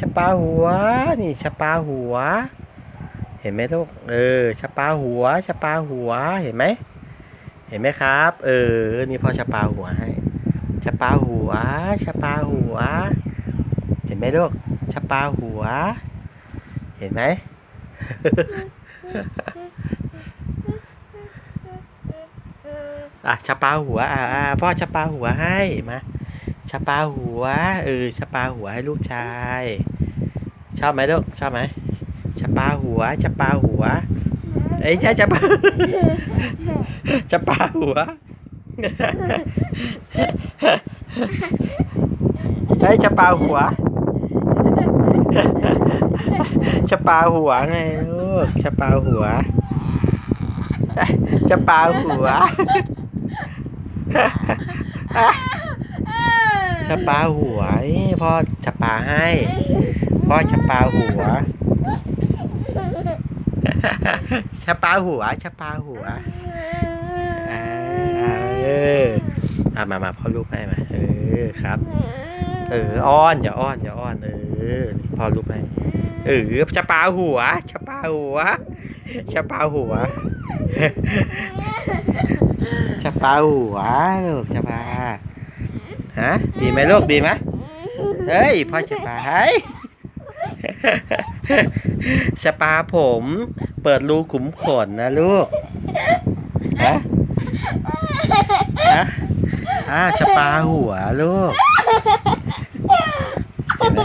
ชะปาหัว นี่ชะปาหัว เห็นไหมลูก เออชะปาหัวชะปาหัว เห็นไหม เห็นไหมครับ เออ นี่พ่อชะปาหัวให้ชะปาหัวชะปาหัว เห็นไหมลูกชะปาหัว เห็นไหม อะชะปาหัว อะอะพ่อชะปาหัวให้มา ชะปาหัว เออชะปาหัวให้ลูกชาย ชอบไหมลูกชอบไหมชะปาหัวชะปาหัวเอ้ยใช่ชะปาชะปาหัวเฮ้ยชะปาหัวชะปาหัวไงลูกชะปาหัวชะปาหัว ชะปาหัวพ่อชะปาให้ พ่อชะปาหัวชะปาหัวชะปาหัวเอออะมามาพ่อรูปให้มา เออครับ เอออ้อนอย่าอ้อนอย่าอ้อน เออพ่อรูปให้ เออชะปาหัวชะปาหัวชะปาหัว ชะปาหัวลูกชะปาฮะดีไหมลูกดีไหมเฮ้ยพ่อชะปาให้ชะปาผม เปิดรูขุมขนนะลูกฮะฮะอ่าชะปาหัวลูกเห็นไหม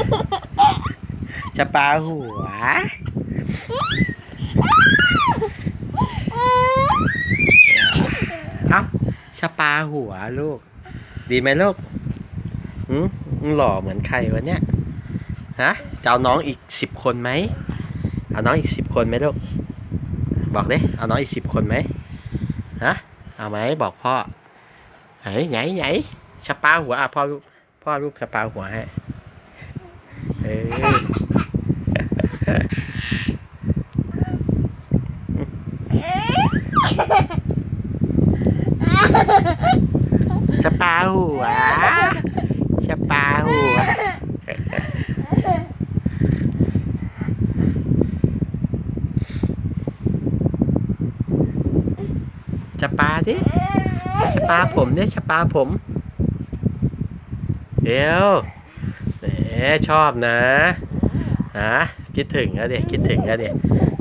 ชะปาหัว เอ้า ชะปาหัวลูก ดีไหมลูกหืมหล่อเหมือนใครวะเนี่ยฮะจะเอาน้องอีกสิบคนไหมเอาน้องอีกสิบคนไหมลูกบอกดิเอาน้องอีกสิบคนไหมฮะเอาไหมบอกพ่อไหนไหนไหนชะปาหัวอะพ่อรูปพ่อรูปชะปาหัวให้เออชะปา หัวชะปาหัวชะปาดิชะปาผมเนี่ยชะปาผม เดี๋ยวแหมชอบนะฮะคิดถึงแล้วเด็กคิดถึงแล้วเด็ก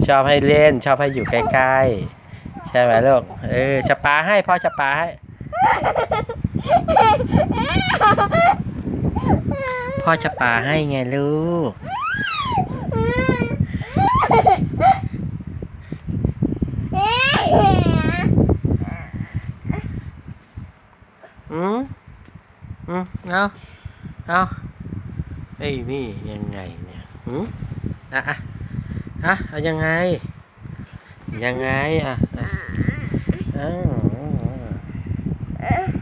ชอบให้เล่นชอบให้อยู่ใกล้ๆ ใช่ไหมลูก เออชะปาให้พ่อชะปาให้ พ่อชะป่าให้ไงลูก อืมอืมเอาเอาไอ้นี่ยังไงเนี่ยอืมอะอะอะเอายังไง ยังไงอะอะอ้า Uh.